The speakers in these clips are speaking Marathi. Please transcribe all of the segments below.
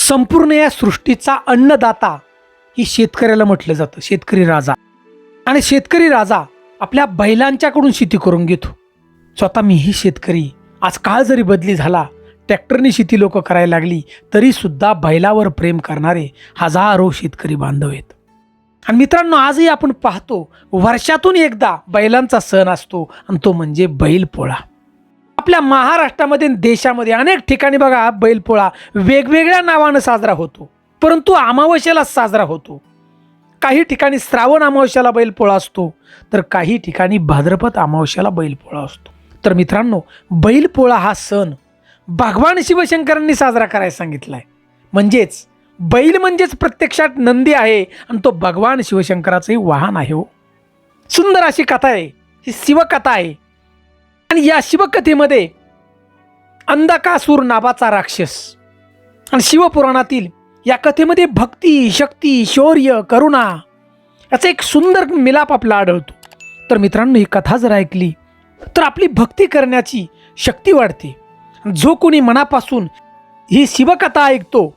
संपूर्ण या सृष्टीचा अन्नदाता ही शेतकऱ्याला म्हटलं जातं शेतकरी राजा. आणि शेतकरी राजा आपल्या बैलांच्याकडून शेती करून घेतो. स्वतः मीही शेतकरी. आज काळ जरी बदली झाला ट्रॅक्टरने शेती लोक करायला लागली तरीसुद्धा बैलावर प्रेम करणारे हजारो शेतकरी बांधव आहेत. आणि मित्रांनो आजही आपण पाहतो वर्षातून एकदा बैलांचा सण असतो आणि तो म्हणजे बैलपोळा. आपल्या महाराष्ट्रामध्ये देशामध्ये अनेक ठिकाणी बघा बैलपोळा वेगवेगळ्या नावानं साजरा होतो. परंतु अमावस्येला साजरा होतो. काही ठिकाणी श्रावण अमावस्याला बैलपोळा असतो तर काही ठिकाणी भाद्रपद अमावस्याला बैलपोळा असतो. तर मित्रांनो बैलपोळा हा सण भगवान शिवशंकरांनी साजरा करायला सांगितला आहे म्हणजेच बैल म्हणजेच प्रत्यक्षात नंदी आहे आणि तो भगवान शिवशंकराचंही वाहन आहे हो. सुंदर अशी कथा आहे. ही शिवकथा आहे. आणि या शिवकथेमध्ये अंधकासूर नावाचा राक्षस आणि शिवपुराणातील या कथेमध्ये भक्ती शक्ती शौर्य करुणा याचा एक सुंदर मिलाप आपला आढळतो. तर मित्रांनो ही कथा जर ऐकली तर आपली भक्ती करण्याची शक्ती वाढते. जो कोणी मनापासून ही शिवकथा ऐकतो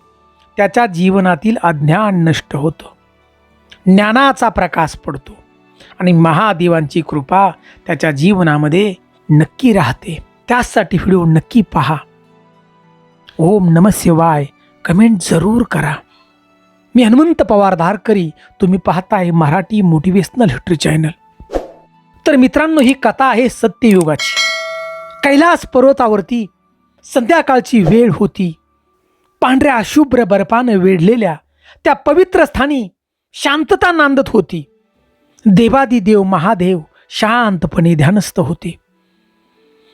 त्याच्या जीवनातील अज्ञान नष्ट होतं. ज्ञानाचा प्रकाश पडतो. आणि महादेवांची कृपा त्याच्या जीवनामध्ये नक्की राहते. त्यासाठी व्हिडिओ नक्की पहा. ओम नम शिवाय. कमेंट जरूर करा. मी हनुमंत पवार धारकरी. तुम्ही पाहताय मराठी मोटिवेशनल हिस्ट्री चॅनल तर मित्रांनो ही कथा आहे सत्ययुगाची. कैलास पर्वतावरती संध्याकाळची वेळ होती. पांढऱ्या शुभ्र बर्फानं वेढलेल्या त्या पवित्र स्थानी शांतता नांदत होती. देवादिदेव महादेव शांतपणे ध्यानस्थ होते.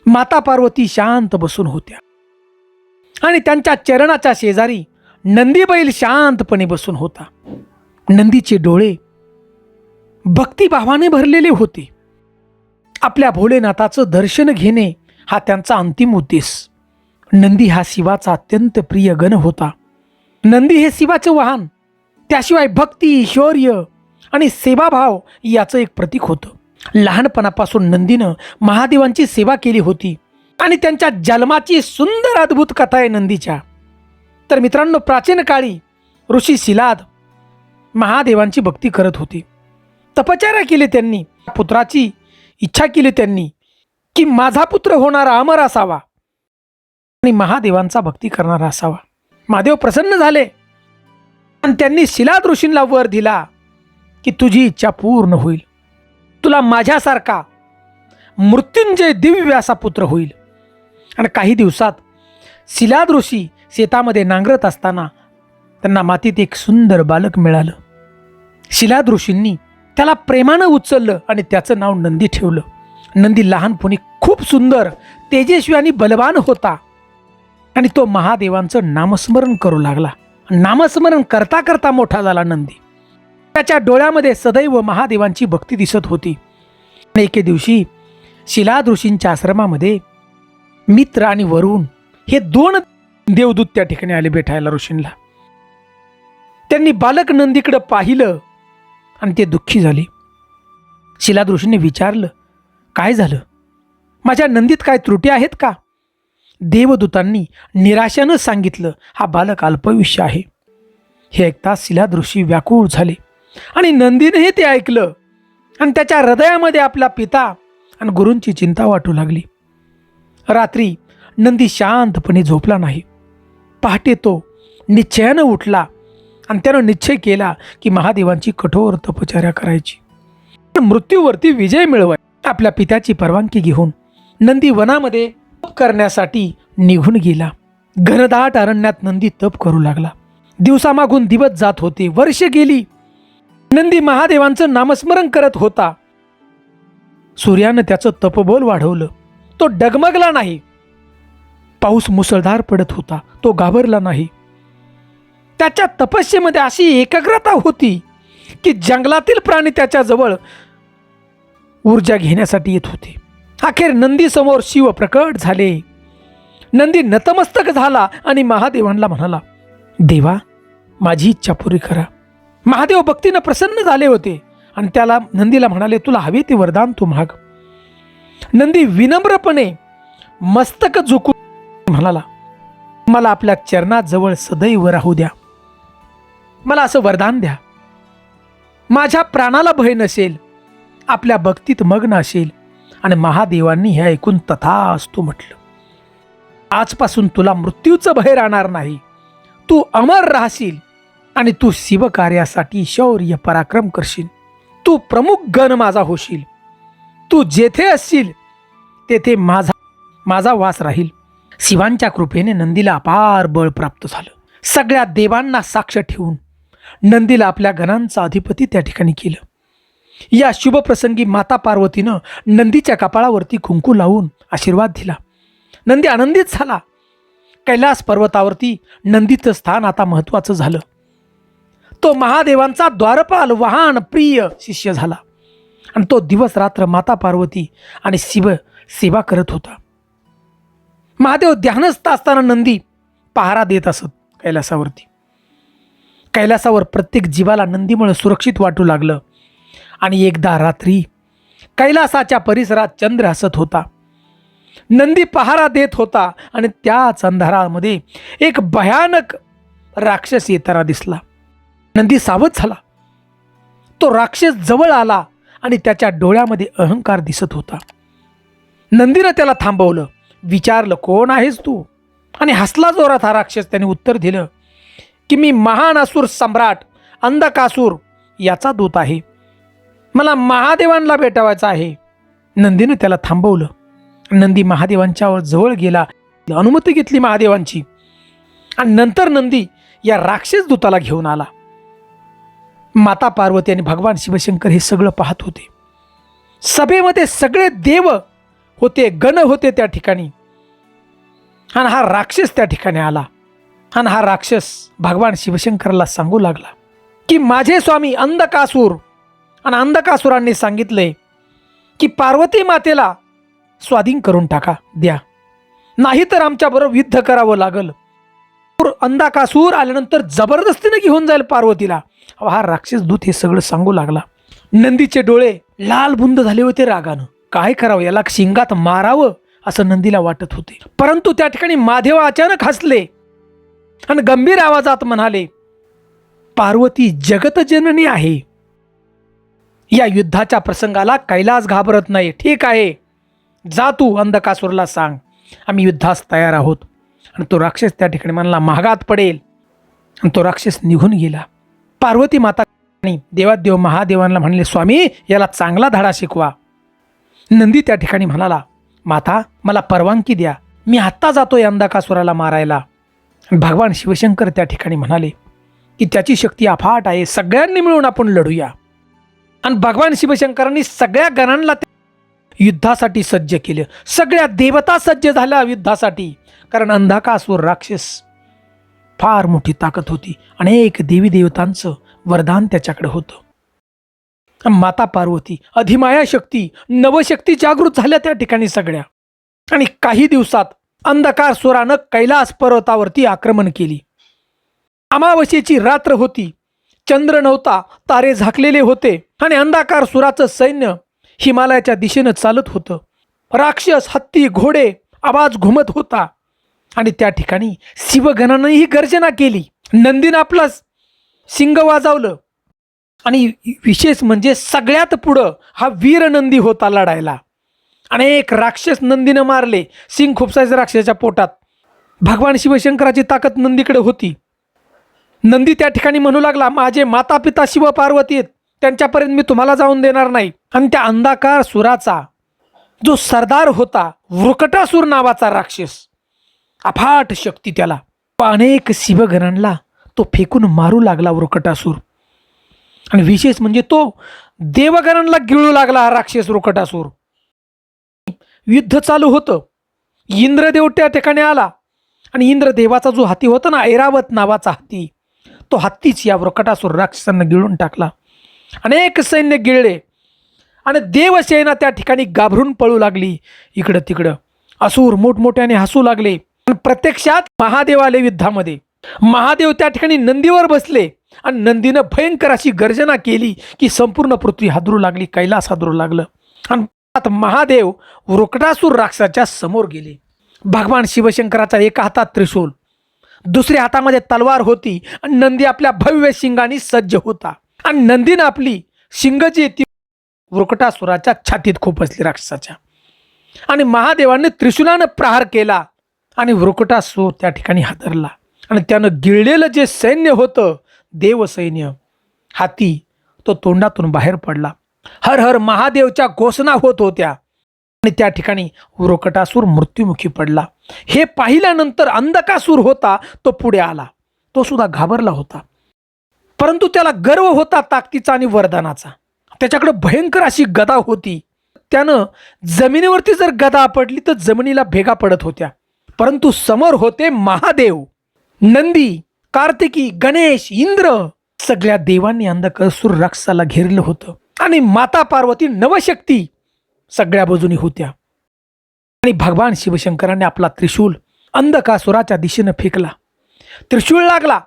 माता पार्वती शांत बसून होत्या. आणि त्यांच्या चरणाच्या शेजारी नंदीबैल शांतपणे बसून होता. नंदीचे डोळे भक्तिभावाने भरलेले होते. आपल्या भोलेनाथाचं दर्शन घेणे हा त्यांचा अंतिम उद्देश. नंदी हा शिवाचा अत्यंत प्रिय गण होता. नंदी हे शिवाचे वाहन त्याशिवाय भक्ती शौर्य आणि सेवाभाव याचं एक प्रतीक होतं. लहानपणापासून नंदीनं महादेवांची सेवा केली होती आणि त्यांच्या जन्माची सुंदर अद्भुत कथा आहे नंदीच्या. तर मित्रांनो प्राचीन काळी ऋषी शिलाद महादेवांची भक्ती करत होती. तपचारा केली त्यांनी पुत्राची इच्छा केली त्यांनी की माझा पुत्र होणारा अमर असावा आणि महादेवांचा भक्ती करणारा असावा. महादेव प्रसन्न झाले. आणि त्यांनी शिलाद ऋषींना वर दिला की तुझी इच्छा पूर्ण होईल. तुला माझ्यासारखा मृत्युंजय दिव्यव्यासा पुत्र होईल. आणि काही दिवसात शिलाद ऋषी शेतामध्ये नांगरत असताना त्यांना मातीत एक सुंदर बालक मिळालं. शिलाद ऋषींनी त्याला प्रेमानं उचललं आणि त्याचं नाव नंदी ठेवलं. नंदी लहानपणी खूप सुंदर तेजस्वी आणि बलवान होता. आणि तो महादेवांचं नामस्मरण करू लागला. नामस्मरण करता करता मोठा झाला नंदी. त्याच्या डोळ्यामध्ये सदैव महादेवांची भक्ती दिसत होती. एके दिवशी शिलाद ऋषींच्या आश्रमामध्ये मित्र आणि वरुण हे दोन देवदूत त्या ठिकाणी आले भेटायला ऋषींना. त्यांनी बालक नंदीकडं पाहिलं आणि ते दुःखी झाले. शिलाद ऋषींनी विचारलं काय झालं? माझ्या नंदीत काय त्रुटी आहेत का? देवदूतांनी निराशानं सांगितलं हा बालक अल्पयुष्य आहे. हे ऐकता शिलाद ऋषी व्याकुळ झाले. आणि नंदीनेही ते ऐकलं. आणि त्याच्या हृदयामध्ये आपला पिता आणि गुरूंची चिंता वाटू लागली. रात्री नंदी शांतपणे झोपला नाही. पहाटे तो निश्चयानं उठला आणि त्यानं निश्चय केला की महादेवांची कठोर तपचार्या करायची. पण मृत्यूवरती विजय मिळवाय आपल्या पित्याची परवानगी घेऊन नंदी वनामध्ये तप करण्यासाठी निघून गेला. घनदाट अरण्यात नंदी तप करू लागला. दिवसामागून दिवस जात होते. वर्ष गेली. नंदी महादेवांचं नामस्मरण करत होता. सूर्यानं त्याचं तपबोल वाढवलं. तो डगमगला नाही. पाऊस मुसळधार पडत होता. तो घाबरला नाही. त्याच्या तपस्येमध्ये अशी एकाग्रता होती की जंगलातील प्राणी त्याच्याजवळ ऊर्जा घेण्यासाठी येत होते. अखेर नंदीसमोर शिव प्रकट झाले. नंदी नतमस्तक झाला आणि महादेवांना म्हणाला देवा माझी इच्छा पुरी करा. महादेव भक्तीनं प्रसन्न झाले होते. आणि त्याला नंदीला म्हणाले तुला हवे ते वरदान तू माग नंदी विनम्रपणे मस्तक झुकून म्हणाला मला आपल्या चरणाजवळ सदैव राहू द्या. मला असं वरदान द्या. माझ्या प्राणाला भय नसेल आपल्या भक्तीत मग्न असेल. आणि महादेवांनी हे ऐकून तथा असतो म्हटलं आजपासून तुला मृत्यूचं भय राहणार नाही. तू अमर राहशील. आणि तू शिवकार्यासाठी शौर्य पराक्रम करशील. तू प्रमुख गण माझा होशील. तू जेथे असशील तेथे माझा माझा वास राहील. शिवांच्या कृपेने नंदीला अपार बळ प्राप्त झालं. सगळ्या देवांना साक्ष ठेवून नंदीला आपल्या गणांचा अधिपती त्या ठिकाणी केलं. या शुभप्रसंगी माता पार्वतीनं नंदीच्या कपाळावरती कुंकू लावून आशीर्वाद दिला. नंदी आनंदित झाला. कैलास पर्वतावरती नंदीचं स्थान आता महत्त्वाचं झालं. तो महादेवांचा द्वारपाल वाहन प्रिय शिष्य झाला. आणि तो दिवस रात्र माता पार्वती आणि शिव सेवा करत होता. महादेव ध्यानस्थ असताना नंदी पहारा देत असत कैलासावरती. कैलासावर प्रत्येक जीवाला नंदीमुळे सुरक्षित वाटू लागलं. आणि एकदा रात्री कैलासाच्या परिसरात चंद्र हसत होता. नंदी पहारा देत होता आणि त्याच अंधारामध्ये एक भयानक राक्षस येताना दिसला. नंदी सावध झाला. तो राक्षस जवळ आला आणि त्याच्या डोळ्यामध्ये अहंकार दिसत होता. नंदीनं त्याला थांबवलं. विचारलं कोण आहेस तू? आणि हसला जोरात हा राक्षस. त्याने उत्तर दिलं की मी महान असुर सम्राट अंधकासूर याचा दूत आहे. मला महादेवांना भेटावायचा आहे. नंदीनं त्याला थांबवलं. नंदी महादेवांच्या जवळ गेला. अनुमती घेतली महादेवांची. आणि नंतर नंदी या राक्षस दूताला घेऊन आला. माता पार्वती आणि भगवान शिवशंकर हे सगळं पाहत होते. सभेमध्ये सगळे देव होते गण होते त्या ठिकाणी. आणि हा राक्षस त्या ठिकाणी आला. आणि हा राक्षस भगवान शिवशंकरला सांगू लागला की माझे स्वामी अंधकासूर आणि अंधकासुरांनी सांगितले की पार्वती मातेला स्वाधीन करून टाका द्या. नाहीतर आमच्याबरोबर युद्ध करावं लागल. अंधाकासूर आल्यानंतर जबरदस्तीनं घेऊन जाईल पार्वतीला. हा राक्षस दूत हे सगळं सांगू लागला. नंदीचे डोळे लाल बुंद झाले होते रागानं. काय करावं याला शिंगात मारावं असं नंदीला वाटत होते. परंतु त्या ठिकाणी महादेव अचानक हसले आणि गंभीर आवाजात म्हणाले पार्वती जगतजननी आहे. या युद्धाच्या प्रसंगाला कैलास घाबरत नाही. ठीक आहे. जा तू अंधकासूरला सांग. आम्ही युद्धास तयार आहोत. आणि तो राक्षस त्या ठिकाणी म्हणला महागात पडेल. आणि तो राक्षस निघून गेला. पार्वती माता आणि देवादेव महादेवांना म्हणले स्वामी याला चांगला धडा शिकवा. नंदी त्या ठिकाणी म्हणाला माता मला परवानगी द्या. मी आत्ता जातोय अंधकासुराला मारायला. भगवान शिवशंकर त्या ठिकाणी म्हणाले की त्याची शक्ती अफाट आहे. सगळ्यांनी मिळून आपण लढूया. आणि भगवान शिवशंकरांनी सगळ्या गणांना ते युद्धासाठी सज्ज केलं. सगळ्या देवता सज्ज झाल्या युद्धासाठी. कारण अंधकासूर राक्षस फार मोठी ताकद होती. अनेक देवी देवतांचं वरदान त्याच्याकडे होतं. माता पार्वती अधिमाया शक्ती नवशक्ती जागृत झाल्या त्या ठिकाणी सगळ्या. आणि काही दिवसात अंधकार सुरानं कैलास पर्वतावरती आक्रमण केली. अमावस्येची रात्र होती. चंद्र नव्हता तारे झाकलेले होते आणि अंधाकार सुराचं सैन्य हिमालयाच्या दिशेनं चालत होतं. राक्षस हत्ती घोडे आवाज घुमत होता. आणि त्या ठिकाणी शिवगणानंही गर्जना केली. नंदीनं आपला सिंग वाजवलं. आणि विशेष म्हणजे सगळ्यात पुढं हा वीर नंदी होता लढायला. अनेक राक्षस नंदीनं मारले. सिंग खुपसायचं राक्षसाच्या पोटात. भगवान शिवशंकराची ताकद नंदीकडे होती. नंदी त्या ठिकाणी म्हणू लागला माझे माता पिता शिव पार्वती आहेत. त्यांच्यापर्यंत मी तुम्हाला जाऊन देणार नाही. आणि त्या अंधाकार सुराचा जो सरदार होता वृकटासूर नावाचा राक्षस अफाट शक्ती त्याला. अनेक शिवगणांना तो फेकून मारू लागला वृकटासूर. आणि विशेष म्हणजे तो देवगणांना गिळू लागला हा राक्षस वृकटासूर. युद्ध चालू होतं. इंद्रदेव त्या ठिकाणी आला. आणि इंद्रदेवाचा जो हाती होता ना ऐरावत नावाचा हत्ती तो हत्तीच या वृकटासूर राक्षसांना गिळून टाकला. अनेक सैन्य गिळले. आणि देवसेना त्या ठिकाणी गाभरून पळू लागली इकडं तिकडं. असूर मोठमोठ्याने हसू लागले. पण प्रत्यक्षात महादेव आले युद्धामध्ये. महादेव त्या ठिकाणी नंदीवर बसले आणि नंदीनं भयंकर अशी गर्जना केली की संपूर्ण पृथ्वी हादरू लागली कैलास हादरू लागलं. आणि महादेव रोकडासूर राक्षसाच्या समोर गेले. भगवान शिवशंकराचा एका हातात त्रिशूल दुसऱ्या हातामध्ये तलवार होती आणि नंदी आपल्या भव्य शिंगाने सज्ज होता. आणि नंदीनं आपली शिंग जी ती वृकटासुराच्या छातीत खोपसली राक्षसाच्या. आणि महादेवाने त्रिशूलानं प्रहार केला. आणि वृकटासूर त्या ठिकाणी हादरला. आणि त्यानं गिळलेलं जे सैन्य होतं देवसैन्य हाती तो तोंडातून बाहेर पडला. हर हर महादेवच्या घोषणा होत होत्या. आणि त्या ठिकाणी वृकटासूर मृत्युमुखी पडला. हे पाहिल्यानंतर अंधकासूर होता तो पुढे आला. तो सुद्धा घाबरला होता. परंतु त्याला गर्व होता ताकदीचा आणि वरदानाचा. त्याच्याकडे भयंकर अशी गदा होती. त्यानं जमिनीवरती जर गदा पडली तर जमिनीला भेगा पडत होत्या. परंतु समोर होते महादेव. नंदी कार्तिकी गणेश इंद्र. सगळ्या देवांनी अंधकासूर राक्षसाला घेरलं होतं. आणि माता पार्वती नवशक्ती सगळ्या बाजूनी होत्या. आणि भगवान शिवशंकराने आपला त्रिशूल अंधकासुराच्या दिशेनं फेकला. त्रिशूळ लागला.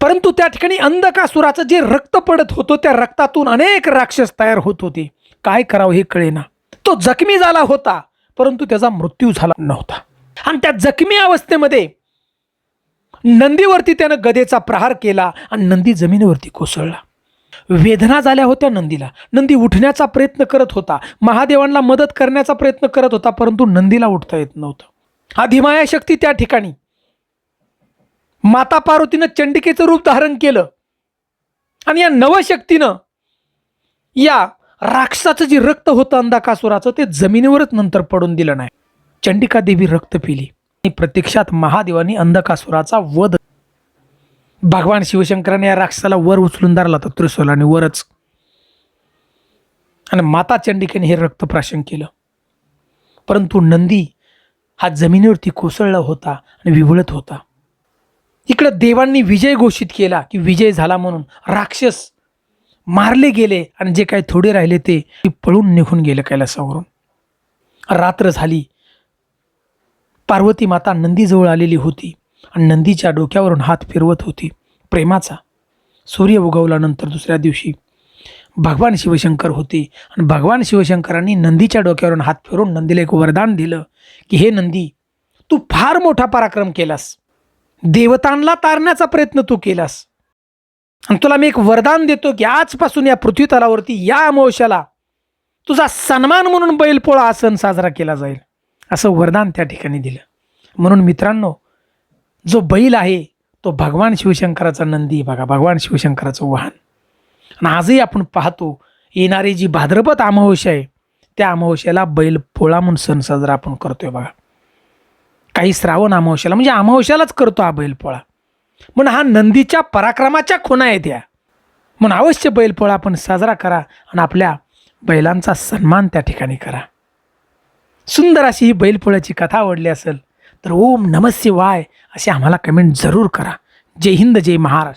परंतु त्या ठिकाणी अंधकासुराचं जे रक्त पडत होतं त्या रक्तातून अनेक राक्षस तयार होत होते. काय करावं हे कळेना. तो जखमी झाला होता परंतु त्याचा मृत्यू झाला नव्हता. आणि त्या जखमी अवस्थेमध्ये नंदीवरती त्यानं गदेचा प्रहार केला आणि नंदी जमिनीवरती कोसळला. वेदना झाल्या होत्या नंदीला. नंदी उठण्याचा प्रयत्न करत होता. महादेवांना मदत करण्याचा प्रयत्न करत होता परंतु नंदीला उठता येत नव्हतं. अधिमाया शक्ती त्या ठिकाणी. माता पार्वतीनं चंडिकेचं रूप धारण केलं. आणि या नवशक्तीनं या राक्षसाचं जे रक्त होतं अंधाकासुराचं ते जमिनीवरच नंतर पडून दिलं नाही. चंडिका देवी रक्त पिली. आणि प्रत्यक्षात महादेवानी अंधकासुराचा वध भगवान शिवशंकराने या राक्षसाला वर उचलून धरला होता त्रिशूलाने वरच. आणि माता चंडिकेने हे रक्त प्राशन केलं. परंतु नंदी हा जमिनीवरती कोसळला होता आणि विवळत होता. इकडं देवांनी विजय घोषित केला की विजय झाला म्हणून राक्षस मारले गेले आणि जे काही थोडे राहिले ते पळून निघून गेले कैलासावरून. रात्र झाली. पार्वती माता नंदीजवळ आलेली होती आणि नंदीच्या डोक्यावरून हात फिरवत होती. प्रेमाचा सूर्य उगवल्यानंतर दुसऱ्या दिवशी भगवान शिवशंकर होते आणि भगवान शिवशंकरांनी नंदीच्या डोक्यावरून हात फिरून नंदीला एक वरदान दिलं की हे नंदी तू फार मोठा पराक्रम केलास. देवतांना तारण्याचा प्रयत्न तू केलास. आणि तुला मी एक वरदान देतो की आजपासून या पृथ्वीतलावरती या अमावश्याला तुझा सन्मान म्हणून बैलपोळा हा सण साजरा केला जाईल. असं वरदान त्या ठिकाणी दिलं. म्हणून मित्रांनो जो बैल आहे तो भगवान शिवशंकराचा नंदी बघा भगवान शिवशंकराचं वाहन. आणि आजही आपण पाहतो येणारी जी भाद्रपद अमावस्या आहे त्या अमावस्याला बैल पोळा म्हणून सण साजरा आपण करतोय बघा. काही श्रावण अमावस्याला म्हणजे अमावस्यालाच करतो हा बैलपोळा म्हणून हा नंदीच्या पराक्रमाच्या खुणा आहेत या म्हणून अवश्य बैलपोळा आपण साजरा करा आणि आपल्या बैलांचा सन्मान त्या ठिकाणी करा. सुंदर अशी ही बैलपोळ्याची कथा आवडली असेल तर ओम नमस्ते वाय असे आम्हाला कमेंट जरूर करा. जय हिंद जय महाराष्ट्र.